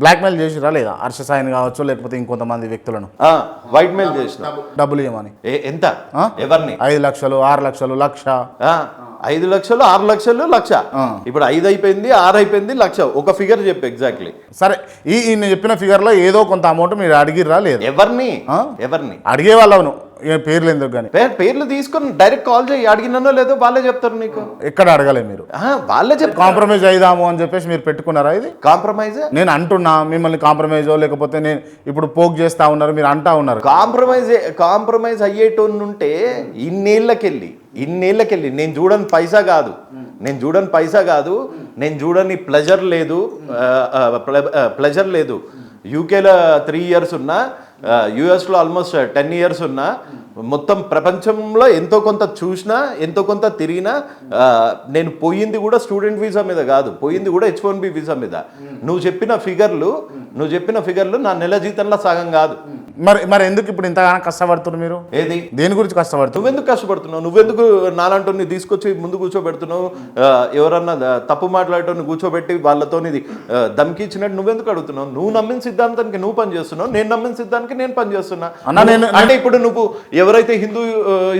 Black mail చేసిరా లేదా? హర్ష సాయిని కావచ్చు లేకపోతే ఇంకొంతమంది వ్యక్తులను? ఆ, వైట్ మెయిల్ చేసిన డబ్బులు ఇవ్వమని. ఏ- ఎంత? ఎవరిని? ఐదు లక్షలు ఆరు లక్షలు లక్ష. ఆ, ఐదు లక్షలు ఆరు లక్షలు లక్ష. ఇప్పుడు ఐదు అయిపోయింది ఆరు అయిపోయింది లక్ష. ఒక ఫిగర్ చెప్పు ఎగ్జాక్ట్లీ. సరే ఈ నేను చెప్పిన ఫిగర్లో ఏదో కొంత అమౌంట్ మీరు అడిగిర్రా లేదా? ఎవరిని? ఎవరిని? అడిగే వాళ్ళను ఏ పేర్లు ఎందుకు కానీ? పేర్లు తీసుకొని డైరెక్ట్ కాల్ చేయి అడిగినానో లేదో వాళ్ళే చెప్తారు నీకు ఎక్కడ అడగలే మీరు? వాళ్ళే చెప్తారు. కాంప్రమైజ్ అయిదాము అని చెప్పేసి మీరు పెట్టుకున్నారా ఇది? కాంప్రమైజ్? నేను అంటున్నా మిమ్మల్ని కాంప్రమైజో లేకపోతే నేను ఇప్పుడు పోక్ చేస్తా ఉన్నారు మీరు అంటా ఉన్నారు. కాంప్రమైజ్ కాంప్రమైజ్ అయ్యేటోన్ ఉంటే ఇన్నేళ్ళకెళ్ళి ఇన్నేళ్ళకెళ్ళి నేను చూడని పైసా కాదు. నేను చూడని పైసా కాదు నేను చూడని ప్లెజర్ లేదు ప్లెజర్ లేదు. యూకేలో త్రీ ఇయర్స్ ఉన్నా యుఎస్లో ఆల్మోస్ట్ టెన్ ఇయర్స్ ఉన్నా మొత్తం ప్రపంచంలో ఎంతో కొంత చూసినా ఎంతో కొంత తిరిగినా నేను పోయింది కూడా స్టూడెంట్ వీసా మీద కాదు పోయింది కూడా హెచ్ వన్ బి వీసా మీద. నువ్వు చెప్పిన ఫిగర్లు నువ్వు చెప్పిన ఫిగర్లు నా నెల జీతంలో సగం కాదు. మరి మరి ఎందుకు ఇప్పుడు ఇంతగానో కష్టపడుతున్నారు మీరు? ఏది? దేని గురించి కష్టపడుతున్నారు? నువ్వెందుకు కష్టపడుతున్నావు? నువ్వెందుకు నాలంటోని తీసుకొచ్చి ముందు కూర్చోబెడుతున్నావు? ఎవరన్నా తప్పు మాట్లాడటం కూర్చోబెట్టి వాళ్ళతో దమ్కి ఇచ్చినట్టు నువ్వెందుకు అడుగుతున్నావు? నువ్వు నమ్మిన సిద్ధాంతానికి నువ్వు పని చేస్తున్నావు నేను నమ్మిన సిద్ధానికి నేను పని చేస్తున్నా. అంటే ఇప్పుడు నువ్వు ఎవరైతే హిందూ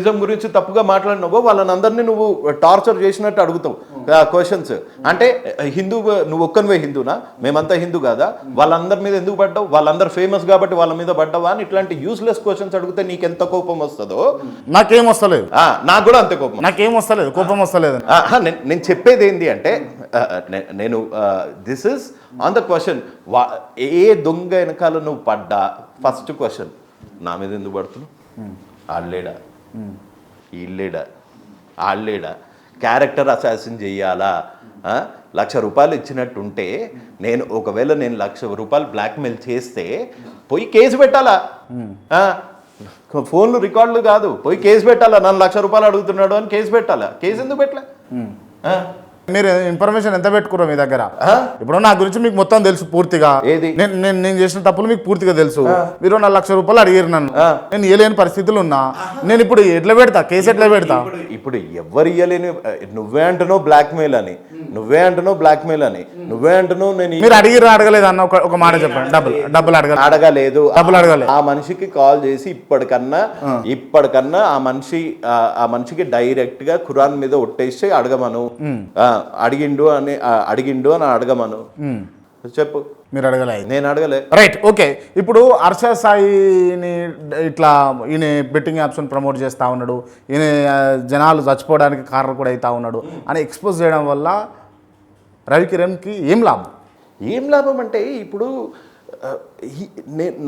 ఇజం గురించి తప్పుగా మాట్లాడినావో వాళ్ళని అందరినీ నువ్వు టార్చర్ చేసినట్టు అడుగుతావు. క్వశ్చన్స్ అంటే హిందూ నువ్వు ఒక్కనివే హిందూనా? మేమంతా హిందూ కాదా? వాళ్ళందరి మీద ఎందుకు పడ్డావు? వాళ్ళందరూ ఫేమస్ కాబట్టి వాళ్ళ మీద పడ్డావా? అని ఇట్లాంటి యూస్లెస్ క్వశ్చన్స్ అడిగితే నీకు ఎంత కోపం వస్తుందో? నాకేం వస్తలేదు. ఆ, నాకు కూడా అంతే కోపం. నాకేం వస్తలేదు. కోపం వస్తలేదు. నేను- చెప్పేది ఏంటి అంటే నేను this is on the question వా ఏ దొంగ వెనకాల నువ్వు పడ్డా? ఫస్ట్ క్వశ్చన్ నా మీద ఎందుకు పడుతున్నావు? ఆళ్ళేడా ఈళ్ళేడా ఆళ్ళేడా క్యారెక్టర్ అసాసిన్ చెయ్యాలా ఆ? లక్ష రూపాయలు ఇచ్చినట్టుంటే నేను ఒకవేళ నేను లక్ష రూపాయలు బ్లాక్మెయిల్ చేస్తే పోయి కేసు పెట్టాలా? ఫోన్లు రికార్డులు కాదు. పోయి కేసు పెట్టాలా? నన్ను లక్ష రూపాయలు అడుగుతున్నాడు అని కేసు పెట్టాలా? కేసు ఎందుకు పెట్టలే? మీరు ఇన్ఫర్మేషన్ ఎంత పెట్టుకున్నారు మీ దగ్గర? ఇప్పుడు నా గురించి మీకు మొత్తం తెలుసు పూర్తిగా. ఏది? నేను నేను చేసిన తప్పులు మీకు పూర్తిగా తెలుసు. మీరు నా లక్ష రూపాయలు అడిగారు నన్ను. నేను ఇవ్వలేని పరిస్థితులు ఉన్నా. నేను ఇప్పుడు ఎట్లా పెడతా? కేసు ఎట్లా పెడతా? ఇప్పుడు ఎవరు ఇయ్యలేని నువ్వే అంటున్నావు బ్లాక్మెయిల్ అని. నువ్వే అంటున్నావు బ్లాక్మెయిల్ అని. నువ్వే అంటున్నావు నేను మీరు అడిగిరు అడగలేదు అన్న ఒక మాట చెప్పండి. డబ్బులు డబ్బులు అడగలేదు. అడగలేదు. డబ్బులు అడగలే. ఆ మనిషికి కాల్ చేసి ఇప్పటికన్నా ఇప్పటికన్నా ఆ మనిషి ఆ- మనిషికి డైరెక్ట్గా ఖురాన్ మీద ఒట్టేసి అడగమను. ఆ, అడిగిండు అని అడిగిండు అని అడగమను. చెప్పు. మీరు అడగలేదు నేను అడగలే. Right okay. ఇప్పుడు హర్ష సాయిని ఇట్లా ఈయన బెట్టింగ్ యాప్స్ని ప్రమోట్ చేస్తూ ఉన్నాడు. ఈయన జనాలు చచ్చిపోవడానికి కారణం కూడా అవుతా ఉన్నాడు అని ఎక్స్పోజ్ చేయడం వల్ల రవి కిరణ్కి ఏం లాభం? ఏం లాభం అంటే ఇప్పుడు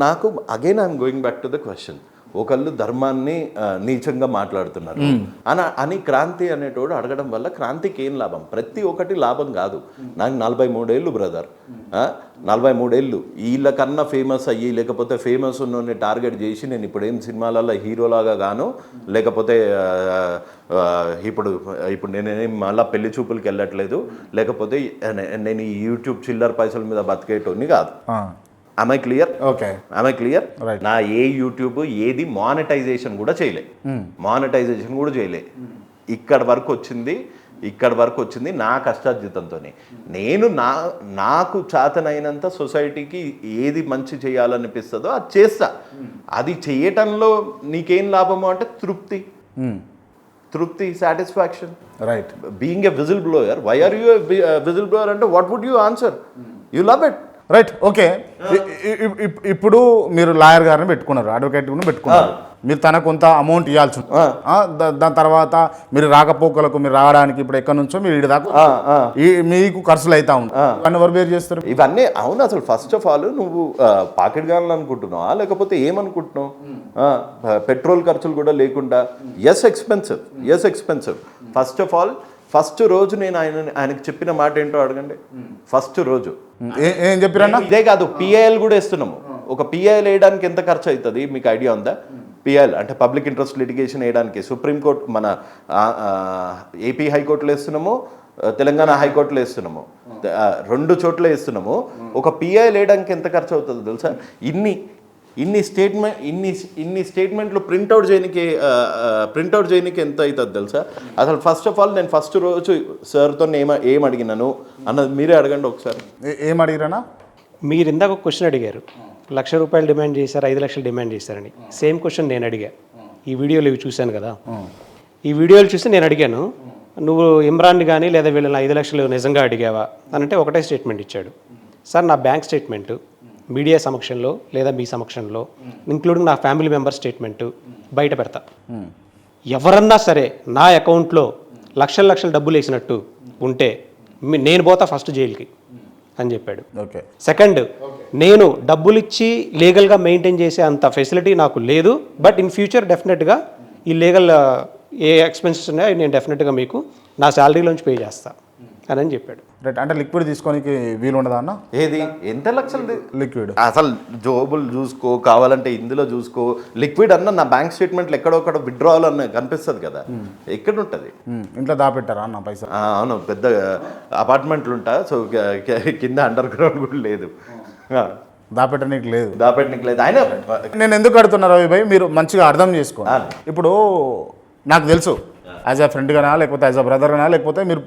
నాకు again I'm going back to the question ఒకళ్ళు ధర్మాన్ని నీచంగా మాట్లాడుతున్నారు. అని అని క్రాంతి అనేటోడు అడగడం వల్ల క్రాంతికి ఏం లాభం? ప్రతి ఒక్కటి లాభం కాదు. నాకు నలభై మూడేళ్ళు బ్రదర్ నలభై మూడేళ్ళు వీళ్ళకన్నా ఫేమస్ అయ్యి లేకపోతే ఫేమస్ ఉన్నోని టార్గెట్ చేసి నేను ఇప్పుడు ఏం సినిమాలలో హీరోలాగా గాను లేకపోతే ఇప్పుడు ఇప్పుడు నేనేం మళ్ళీ పెళ్ళి చూపులకి వెళ్ళట్లేదు లేకపోతే నేను ఈ యూట్యూబ్ చిల్లర పైసల మీద బతికేటోని కాదు. I clear okay I clear. నా ఏ యూట్యూబ్ ఏది మానిటైజేషన్ కూడా చేయలే. మానిటైజేషన్ కూడా చేయలే. ఇక్కడ వరకు వచ్చింది ఇక్కడ వరకు వచ్చింది నా కష్టార్జితంతోనే. నేను నా నాకు చేతనైనంత సొసైటీకి ఏది మంచి చేయాలనిపిస్తుందో అది చేస్తా. అది చేయటంలో నీకేం లాభము అంటే తృప్తి. తృప్తి satisfaction right being a whistle blower why are you whistle blower అంటే what would you answer you love it right okay. ఇప్పుడు మీరు లాయర్ గారిని పెట్టుకున్నారు అడ్వకేట్ పెట్టుకున్నారు. మీరు తనకు కొంత అమౌంట్ ఇవ్వాల్సి దాని తర్వాత మీరు రాకపోకలకు మీరు రావడానికి ఇప్పుడు ఎక్కడి నుంచో మీరు దాకా మీకు ఖర్చులు అవుతా ఉంది అన్ని ఎవరు బేర్ చేస్తారు? ఇవన్నీ అవును అసలు ఫస్ట్ ఆఫ్ ఆల్ నువ్వు పాకెట్ గాన్లు అనుకుంటున్నావా? లేకపోతే ఏమనుకుంటున్నావు? పెట్రోల్ ఖర్చులు కూడా లేకుండా. Yes expensive yes expensive first of all first రోజు నేను ఆయన ఆయనకి చెప్పిన మాట ఏంటో అడగండి. ఫస్ట్ రోజు. ఏ- చెప్పిరన్నా? ఇదే కాదు పిఐఎల్ కూడా వేస్తున్నాము. ఒక పిఐఎల్ వేయడానికి ఎంత ఖర్చు అవుతుంది మీకు ఐడియా ఉందా? పిఐఎల్ అంటే పబ్లిక్ ఇంట్రెస్ట్ లిటిగేషన్ వేయడానికి. సుప్రీంకోర్టు మన ఏపీ హైకోర్టులో వేస్తున్నాము తెలంగాణ హైకోర్టులో వేస్తున్నాము. రెండు చోట్ల వేస్తున్నాము. ఒక పిఐఎల్ వేయడానికి ఎంత ఖర్చు అవుతుంది తెలుసా? ఇన్ని ఇన్ని స్టేట్మెంట్ ఇన్ని ఇన్ని స్టేట్మెంట్లు ప్రింట్అవుట్ చేయడానికి ప్రింట్అవుట్ చేయడానికి ఎంత అవుతుంది తెలుసా? అసలు ఫస్ట్ ఆఫ్ ఆల్ నేను ఫస్ట్ రోజు సార్తో ఏమ ఏం అడిగినాను? అన్నది మీరే అడగండి ఒకసారి. ఏ- అడిగిరన్నా? మీరు ఇందాక ఒక క్వశ్చన్ అడిగారు. లక్ష రూపాయలు డిమాండ్ చేశారు? ఐదు లక్షలు డిమాండ్ చేశారని. సేమ్ క్వశ్చన్ నేను అడిగా. ఈ వీడియోలు ఇవి చూశాను కదా. ఈ వీడియోలు చూసి నేను అడిగాను. నువ్వు ఇమ్రాన్ని కానీ లేదా వీళ్ళని ఐదు లక్షలు నిజంగా అడిగావా? అని అంటే ఒకటే స్టేట్మెంట్ ఇచ్చాడు. సార్ నా బ్యాంక్ స్టేట్మెంటు మీడియా సమక్షంలో లేదా మీ సమక్షంలో ఇంక్లూడింగ్ నా ఫ్యామిలీ మెంబర్ స్టేట్మెంటు బయట పెడతా. ఎవరన్నా సరే నా అకౌంట్లో లక్షల లక్షల డబ్బులు వేసినట్టు ఉంటే నేను పోతా ఫస్ట్ జైలుకి అని చెప్పాడు. ఓకే. సెకండ్ నేను డబ్బులు ఇచ్చి లీగల్గా మెయింటైన్ చేసే అంత ఫెసిలిటీ నాకు లేదు బట్ ఇన్ ఫ్యూచర్ డెఫినెట్గా ఈ లీగల్ ఏ ఎక్స్పెన్సెస్ ఉన్నాయో నేను డెఫినెట్గా మీకు నా శాలరీలోంచి పే చేస్తా. అని అని చెప్పాడు. రైట్ అంటే లిక్విడ్ తీసుకోనికి వీలు ఉండదా అన్న? ఏది? ఎంత లక్షలు లిక్విడ్. అసలు జోబులు చూసుకో కావాలంటే ఇందులో చూసుకో. లిక్విడ్ అన్న నా బ్యాంక్ స్టేట్మెంట్లు ఎక్కడో ఒకటి విత్డ్రావల్ అన్న కనిపిస్తుంది కదా. ఎక్కడ ఉంటుంది ఇంట్లో దాపెట్టారా అన్న పైసా అవును. పెద్ద అపార్ట్మెంట్లు ఉంటా. సో కింద అండర్ గ్రౌండ్ కూడా లేదు. దాపెట్టడానికి లేదు. దాపెట్టనికి లేదు. ఆయన నేను ఎందుకు అడుగుతున్నా రవి భాయ్? మీరు మంచిగా అర్థం చేసుకో. ఇప్పుడు నాకు తెలుసు. యాజ్ అ ఫ్రెండ్గానా లేకపోతే యాజ్ అ బ్రదర్గానా లేకపోతే మీరు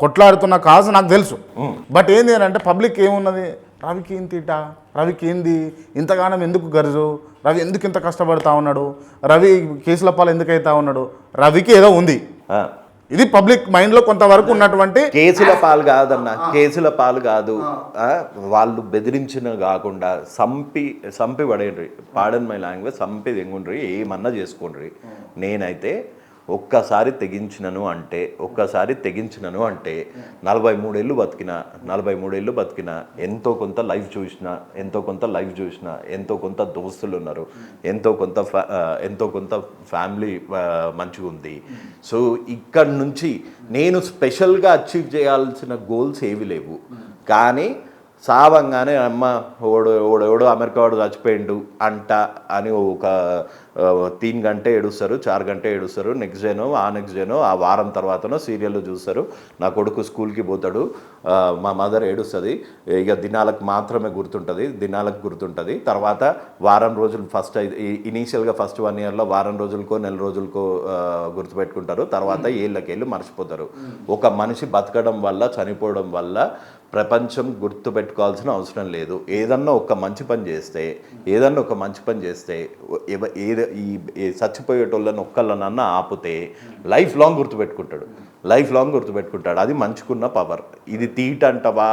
కొట్లాడుతున్న కాజ్ నాకు తెలుసు. బట్ ఏంది అని అంటే పబ్లిక్ ఏమున్నది? రవికి ఏం తీట? రవికి ఏంది? ఇంతగానం ఎందుకు గరుజు? రవి ఎందుకు ఇంత కష్టపడతా ఉన్నాడు? రవి కేసుల పాలు ఎందుకు అవుతా ఉన్నాడు? రవికి ఏదో ఉంది. ఇది పబ్లిక్ మైండ్లో కొంతవరకు ఉన్నటువంటి కేసుల పాలు కాదన్న కేసుల పాలు కాదు. వాళ్ళు బెదిరించిన కాకుండా సంపి సంపి పడేయండి పాడన్ మై లాంగ్వేజ్ సంపి తెంగుండ్రి ఏమన్నా చేసుకోండ్రి. నేనైతే ఒక్కసారి తెగించినను అంటే ఒక్కసారి తెగించినను అంటే నలభై మూడేళ్ళు బతికిన నలభై మూడేళ్ళు బతికిన ఎంతో కొంత లైఫ్ చూసిన ఎంతో కొంత లైఫ్ చూసిన ఎంతో కొంత దోస్తులు ఉన్నారు ఎంతో కొంత ఫ్యా- ఎంతో కొంత ఫ్యామిలీ మంచిగా ఉంది. సో ఇక్కడ నుంచి నేను స్పెషల్గా అచీవ్ చేయాల్సిన గోల్స్ ఏవి లేవు. కానీ సావంగానే అమ్మ ఓడు ఓడెవడో అమెరికా వాడు చచ్చిపోయిండు అంట అని ఒక తీన్ గంటే ఏడుస్తారు చార్ గంటే ఏడుస్తారు. నెక్స్ట్ డేనో ఆ నెక్స్ట్ డేనో ఆ వారం తర్వాతనో సీరియల్లో చూస్తారు. నా కొడుకు స్కూల్కి పోతాడు. మా మదర్ ఏడుస్తుంది. ఇక దినాలకు మాత్రమే గుర్తుంటుంది దినాలకు గుర్తుంటుంది. తర్వాత వారం రోజులు ఫస్ట్ ఇనీషియల్గా ఫస్ట్ వన్ ఇయర్లో వారం రోజులకో నెల రోజులకో గుర్తుపెట్టుకుంటారు. తర్వాత ఏళ్ళకేళ్ళు మర్చిపోతారు. ఒక మనిషి బతకడం వల్ల చనిపోవడం వల్ల ప్రపంచం గుర్తుపెట్టుకోవాల్సిన అవసరం లేదు. ఏదన్నా ఒక మంచి పని చేస్తే ఏదన్నా ఒక మంచి పని చేస్తే ఏద ఈ చచ్చిపోయేటోళ్ళని ఒక్కళ్ళనన్నా ఆపితే లైఫ్ లాంగ్ గుర్తుపెట్టుకుంటాడు లైఫ్ లాంగ్ గుర్తుపెట్టుకుంటాడు అది మంచుకున్న పవర్. ఇది తీట అంటవా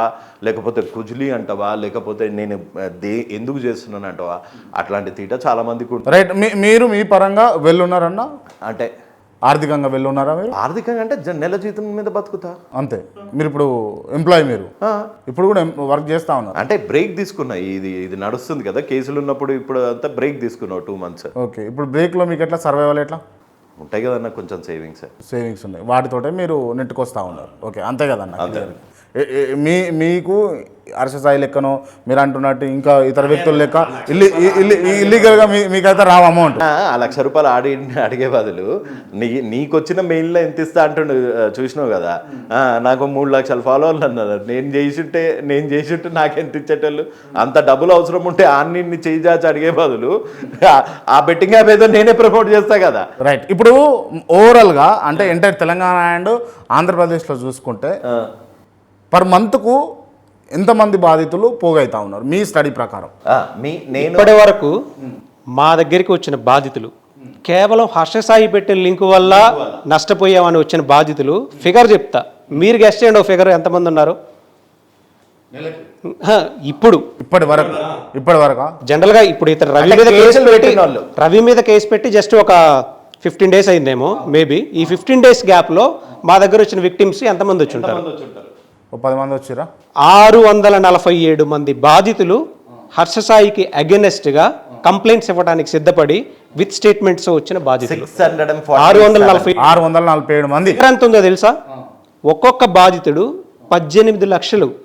లేకపోతే కుజులి అంటవా లేకపోతే నేను దే ఎందుకు చేస్తున్నాను అంటవా అట్లాంటి తీట చాలా మందికి ఉంటుంది. రైట్. మీ మీరు మీ పరంగా వెళ్ళున్నారన్న? అంటే ఆర్థికంగా వెళ్ళున్నారా మీరు? ఆర్థికంగా అంటే నెల జీతం మీద బతుకుతా. అంతే. మీరు ఇప్పుడు ఎంప్లాయ్ మీరు. ఇప్పుడు కూడా వర్క్ చేస్తా ఉన్నారు. అంటే బ్రేక్ తీసుకున్నా. ఇది ఇది నడుస్తుంది కదా. కేసులు ఉన్నప్పుడు ఇప్పుడు అంతా బ్రేక్ తీసుకున్నావు టూ మంత్స్ ఓకే. ఇప్పుడు బ్రేక్లో మీకు ఎట్లా? సర్వైవల్ ఎట్లా? ఉంటాయి కదన్న కొంచెం సేవింగ్స్ సేవింగ్స్ ఉన్నాయి. వాటితోటే మీరు నెట్టుకొస్తా ఉన్నారు. ఓకే. అంతే కదన్న. ఏ- మీ మీకు అర్షసాయి లెక్కనో మీరు అంటున్నట్టు ఇంకా ఇతర వ్యక్తుల లెక్క ఇల్లి ఇల్లి ఇల్లీగల్గా మీ మీకైతే రావు అమౌంట్ ఆ లక్ష రూపాయలు ఆడి అడిగే బదులు నీ నీకొచ్చిన మెయిల్లో ఎంత ఇస్తా అంటుండు చూసినావు కదా? నాకు మూడు లక్షల ఫాలోవర్లు అన్నారు. నేను చేసింటే నేను చేసింటే నాకు ఎంత ఇచ్చేటోళ్ళు? అంత డబ్బులు అవసరం ఉంటే ఆన్ని చేయి చాచి అడిగే బదులు ఆ- బెట్టింగ్ యాప్ ఏదో నేనే ప్రమోట్ చేస్తా కదా? రైట్ ఇప్పుడు ఓవరాల్గా అంటే ఎంటైర్ తెలంగాణ అండ్ ఆంధ్రప్రదేశ్లో చూసుకుంటే పర్ మంత్కు ఎంతమంది బాధితులు పోగైతా ఉన్నారు? మీ స్టడీ ప్రకారం. ఆ, మీ నేను ఇప్పటి వరకు మా దగ్గరికి వచ్చిన బాధితులు కేవలం హర్షసాయి పెట్టిన లింక్ వల్ల నష్టపోయామని వచ్చిన బాధితులు ఫిగర్ చెప్తా. మీరు గెస్ట్ చేయండి ఒక ఫిగర్ ఎంతమంది ఉన్నారు? ఇప్పుడు. ఇప్పటి వరకు ఇప్పటి వరకు? జనరల్గా ఇప్పుడు ఇతను రవి మీద కేసు కేసులు పెట్టి పెట్టిన వాళ్ళు. రవి మీద కేసు పెట్టి జస్ట్ ఒక ఫిఫ్టీన్ డేస్ అయిందేమో మేబీ. ఈ ఫిఫ్టీన్ డేస్ గ్యాప్లో మా దగ్గర వచ్చిన విక్టిమ్స్ ఎంతమంది వచ్చి ఉంటారు? ఓ పది మంది వచ్చిరా ఆరు వందల నలభై ఏడు మంది బాధితులు హర్షసాయికి against గా కంప్లైంట్స్ ఇవ్వడానికి సిద్ధపడి విత్ స్టేట్మెంట్స్ వచ్చిన బాధితులు. ఆరు వందల నలభై ఆరు వందల నలభై ఏడు మంది. ఎంత ఉందో తెలుసా? ఒక్కొక్క బాధితుడు పద్దెనిమిది లక్షలు